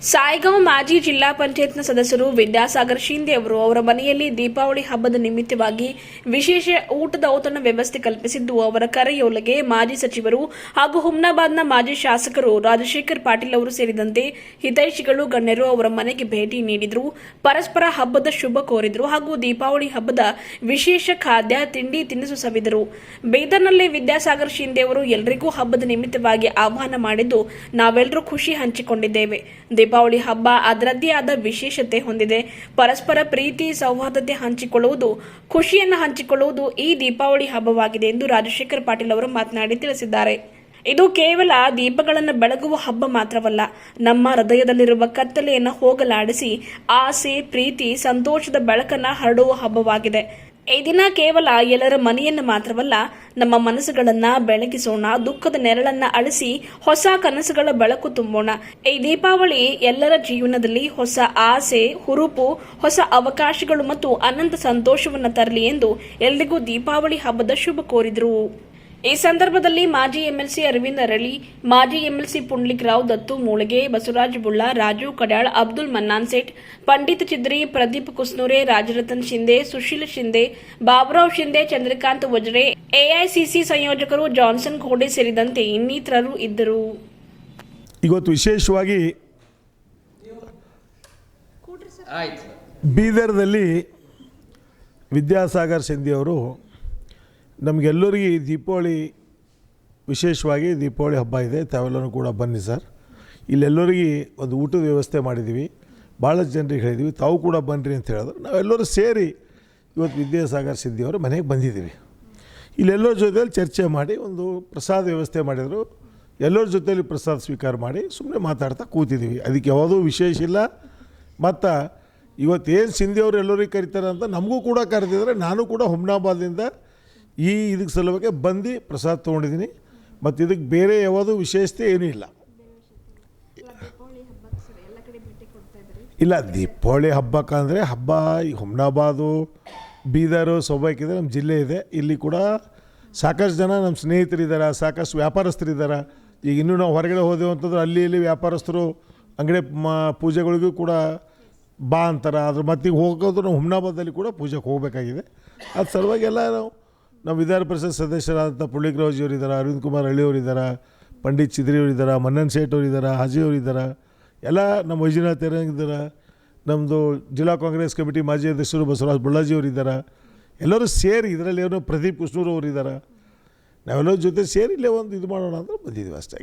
ಸಾಯ್ಗಾಂವ್ ಮಾಜಿ ಜಿಲ್ಲಾ ಪಂಚಾಯತ್ನ ಸದಸ್ಯರು ವಿದ್ಯಾಸಾಗರ್ ಶಿಂದೆ ಅವರು ಅವರ ಮನೆಯಲ್ಲಿ ದೀಪಾವಳಿ ಹಬ್ಬದ ನಿಮಿತ್ತವಾಗಿ ವಿಶೇಷ ಊಟದ ಔತಣ ವ್ಯವಸ್ಥೆ ಕಲ್ಪಿಸಿದ್ದು ಅವರ ಕರೆಯೊಳಗೆ ಮಾಜಿ ಸಚಿವರು ಹಾಗೂ ಹುಮ್ನಾಬಾದ್ನ ಮಾಜಿ ಶಾಸಕರು ರಾಜಶೇಖರ್ ಪಾಟೀಲ್ ಅವರು ಸೇರಿದಂತೆ ಹಿತೈಷಿಗಳು, ಗಣ್ಯರು ಅವರ ಮನೆಗೆ ಭೇಟಿ ನೀಡಿದರು. ಪರಸ್ಪರ ಹಬ್ಬದ ಶುಭ ಕೋರಿದರು ಹಾಗೂ ದೀಪಾವಳಿ ಹಬ್ಬದ ವಿಶೇಷ ಖಾದ್ಯ, ತಿಂಡಿ ತಿನಿಸು ಸವಿದರು. ಬೀದರ್ನಲ್ಲಿ ವಿದ್ಯಾಸಾಗರ್ ಶಿಂದೆ ಅವರು ಎಲ್ಲರಿಗೂ ಹಬ್ಬದ ನಿಮಿತ್ತವಾಗಿ ಆಹ್ವಾನ ಮಾಡಿದ್ದು ನಾವೆಲ್ಲರೂ ಖುಷಿ ಹಂಚಿಕೊಂಡಿದ್ದೇವೆ. ದೀಪಾವಳಿ ಹಬ್ಬ ಅದರದ್ದೇ ಆದ ವಿಶೇಷತೆ ಹೊಂದಿದೆ. ಪರಸ್ಪರ ಪ್ರೀತಿ, ಸೌಹಾರ್ದತೆ ಹಂಚಿಕೊಳ್ಳುವುದು, ಖುಷಿಯನ್ನು ಹಂಚಿಕೊಳ್ಳುವುದು ಈ ದೀಪಾವಳಿ ಹಬ್ಬವಾಗಿದೆ ಎಂದು ರಾಜಶೇಖರ್ ಪಾಟೀಲ್ ಅವರು ಮಾತನಾಡಿ ತಿಳಿಸಿದ್ದಾರೆ. ಇದು ಕೇವಲ ದೀಪಗಳನ್ನು ಬೆಳಗುವ ಹಬ್ಬ ಮಾತ್ರವಲ್ಲ, ನಮ್ಮ ಹೃದಯದಲ್ಲಿರುವ ಕತ್ತಲೆಯನ್ನು ಹೋಗಲಾಡಿಸಿ, ಆಸೆ, ಪ್ರೀತಿ, ಸಂತೋಷದ ಬೆಳಕನ್ನು ಹರಡುವ ಹಬ್ಬವಾಗಿದೆ. ಈ ದಿನ ಕೇವಲ ಎಲ್ಲರ ಮನೆಯನ್ನು ಮಾತ್ರವಲ್ಲ, ನಮ್ಮ ಮನಸ್ಸುಗಳನ್ನ ಬೆಳಗಿಸೋಣ, ದುಃಖದ ನೆರಳನ್ನ ಅಳಿಸಿ, ಹೊಸ ಕನಸುಗಳ ಬೆಳಕು ತುಂಬೋಣ. ಈ ದೀಪಾವಳಿ ಎಲ್ಲರ ಜೀವನದಲ್ಲಿ ಹೊಸ ಆಸೆ, ಹುರುಪು, ಹೊಸ ಅವಕಾಶಗಳು ಮತ್ತು ಅನಂತ ಸಂತೋಷವನ್ನು ತರಲಿ ಎಂದು ಎಲ್ಲರಿಗೂ ದೀಪಾವಳಿ ಹಬ್ಬದ ಶುಭ ಕೋರಿದರು. ಈ ಸಂದರ್ಭದಲ್ಲಿ ಮಾಜಿ ಎಂಎಲ್ಸಿ ಅರವಿಂದ್ ಅರಳಿ ಮಾಜಿ ಎಂಎಲ್ಸಿ ಪುಂಡ್ಲಿಕ್ ರಾವ್ ದತ್ತು ಮೂಳಿಗೆ ಬಸವರಾಜ್ ಬುಳ್ಳ ರಾಜು ಕಡ್ಯಾಳ್ ಅಬ್ದುಲ್ ಮನ್ನಾನ್ ಸೇಠ್ ಪಂಡಿತ್ ಚಿದ್ರಿ ಪ್ರದೀಪ್ ಕುಸ್ನೂರೆ ರಾಜರತನ್ ಶಿಂದೆ ಸುಶೀಲ್ ಶಿಂದೆ ಬಾಬುರಾವ್ ಶಿಂದೆ ಚಂದ್ರಕಾಂತ್ ವಜ್ರೆ ಎಐಸಿಸಿ ಸಂಯೋಜಕರು ಜಾನ್ಸನ್ ಕೋಡೆ ಸೇರಿದಂತೆ ಇನ್ನಿತರರು ಇದ್ದರು. ಇವತ್ತು ವಿಶೇಷವಾಗಿ ಆಯ್ತು. ಬೀದರ್ದಲ್ಲಿ ವಿದ್ಯಾಸಾಗರ್ ಸಿಂಧಿಯವರು ನಮಗೆಲ್ಲರಿಗೆ ದೀಪಾವಳಿ, ವಿಶೇಷವಾಗಿ ದೀಪಾವಳಿ ಹಬ್ಬ ಇದೆ, ತಾವೆಲ್ಲರೂ ಕೂಡ ಬನ್ನಿ ಸರ್. ಇಲ್ಲೆಲ್ಲರಿಗೆ ಒಂದು ಊಟದ ವ್ಯವಸ್ಥೆ ಮಾಡಿದ್ದೀವಿ. ಭಾಳಷ್ಟು ಜನರಿಗೆ ಹೇಳಿದ್ದೀವಿ, ತಾವು ಕೂಡ ಬನ್ನಿರಿ ಅಂತ ಹೇಳಿದ್ರು. ನಾವೆಲ್ಲರೂ ಸೇರಿ ಇವತ್ತು ವಿದ್ಯಾಸಾಗರ್ ಸಿದ್ದಿಯವರು ಮನೆಗೆ ಬಂದಿದ್ದೀವಿ. ಇಲ್ಲೆಲ್ಲರ ಜೊತೆಯಲ್ಲಿ ಚರ್ಚೆ ಮಾಡಿ, ಒಂದು ಪ್ರಸಾದ ವ್ಯವಸ್ಥೆ ಮಾಡಿದರು. ಎಲ್ಲರ ಜೊತೆಯಲ್ಲಿ ಪ್ರಸಾದ ಸ್ವೀಕಾರ ಮಾಡಿ ಸುಮ್ಮನೆ ಮಾತಾಡ್ತಾ ಕೂತಿದ್ದೀವಿ. ಅದಕ್ಕೆ ಯಾವುದೂ ವಿಶೇಷ ಇಲ್ಲ. ಮತ್ತು ಇವತ್ತೇನು ಸಿಂಧಿಯವರು ಎಲ್ಲರಿಗೆ ಕರೀತಾರೆ ಅಂತ ನಮಗೂ ಕೂಡ ಕರೆದಿದ್ದಾರೆ. ನಾನು ಕೂಡ ಹುಮ್ನಾಬಾದಿಂದ ಈ ಇದಕ್ಕೆ ಸಲುವಾಗಿ ಬಂದು ಪ್ರಸಾದ ತೊಗೊಂಡಿದ್ದೀನಿ. ಮತ್ತು ಇದಕ್ಕೆ ಬೇರೆ ಯಾವುದು ವಿಶೇಷತೆ ಏನೂ ಇಲ್ಲ. ಇಲ್ಲ, ದೀಪಾವಳಿ ಹಬ್ಬಕ್ಕಂದರೆ ಹಬ್ಬ ಹುಮ್ನಾಬಾದು, ಬೀದರು, ಸೌಭಾಗ್ಯ ನಮ್ಮ ಜಿಲ್ಲೆ ಇದೆ. ಇಲ್ಲಿ ಕೂಡ ಸಾಕಷ್ಟು ಜನ ನಮ್ಮ ಸ್ನೇಹಿತರಿದ್ದಾರೆ, ಸಾಕಷ್ಟು ವ್ಯಾಪಾರಸ್ಥರಿದ್ದಾರೆ ಈಗ ಇನ್ನೂ ನಾವು ಹೊರಗಡೆ ಹೋದೆವು ಅಂತಂದ್ರೆ ಅಲ್ಲಿ ಇಲ್ಲಿ ವ್ಯಾಪಾರಸ್ಥರು ಅಂಗಡಿ ಮ, ಪೂಜೆಗಳಿಗೂ ಕೂಡ ಬಾ ಅಂತಾರೆ. ಅದ್ರ ಮತ್ತೆ ಈಗ ಹೋಗೋದು ನಾವು ಹುಮ್ನಾಬಾದಲ್ಲಿ ಕೂಡ ಪೂಜೆಗೆ ಹೋಗಬೇಕಾಗಿದೆ. ಅದು ಸಲುವಾಗಿ ಎಲ್ಲ ನಾವು ನಮ್ಮ ವಿಧಾನ ಪರಿಷತ್ ಸದಸ್ಯರಾದಂಥ ಪುಳ್ಳಿಗ್ರವ್ಜಿಯವ್ರು ಇದ್ದಾರೆ ಅರವಿಂದ್ ಕುಮಾರ್ ಹಳ್ಳಿಯವರಿದ್ದಾರೆ ಪಂಡಿತ್ ಚಿದ್ರಿ ಅವರಿದ್ದಾರೆ ಮನ್ನನ್ ಶೇಟ್ ಅವರಿದ್ದಾರೆ ಹಾಜಿ ಅವರಿದ್ದಾರೆ ಎಲ್ಲ ನಮ್ಮ ವೈಜನಾಥ್ ಇದ್ದಾರೆ ನಮ್ಮದು ಜಿಲ್ಲಾ ಕಾಂಗ್ರೆಸ್ ಕಮಿಟಿ ಮಾಜಿ ಅಧ್ಯಕ್ಷರು ಬಸವರಾಜ್ ಬಳ್ಳಾಜಿ ಇದ್ದಾರೆ ಎಲ್ಲರೂ ಸೇರಿ ಇದರಲ್ಲಿ ಏನೋ ಪ್ರದೀಪ್ ಕೃಷ್ಣೂರು ಅವರು ಇದ್ದಾರೆ ನಾವೆಲ್ಲರ ಜೊತೆ ಸೇರಿ ಇಲ್ಲೇ ಒಂದು ಇದು ಮಾಡೋಣ ಅಂತ ಬಂದಿದ್ದೀವಿ ಅಷ್ಟೇ.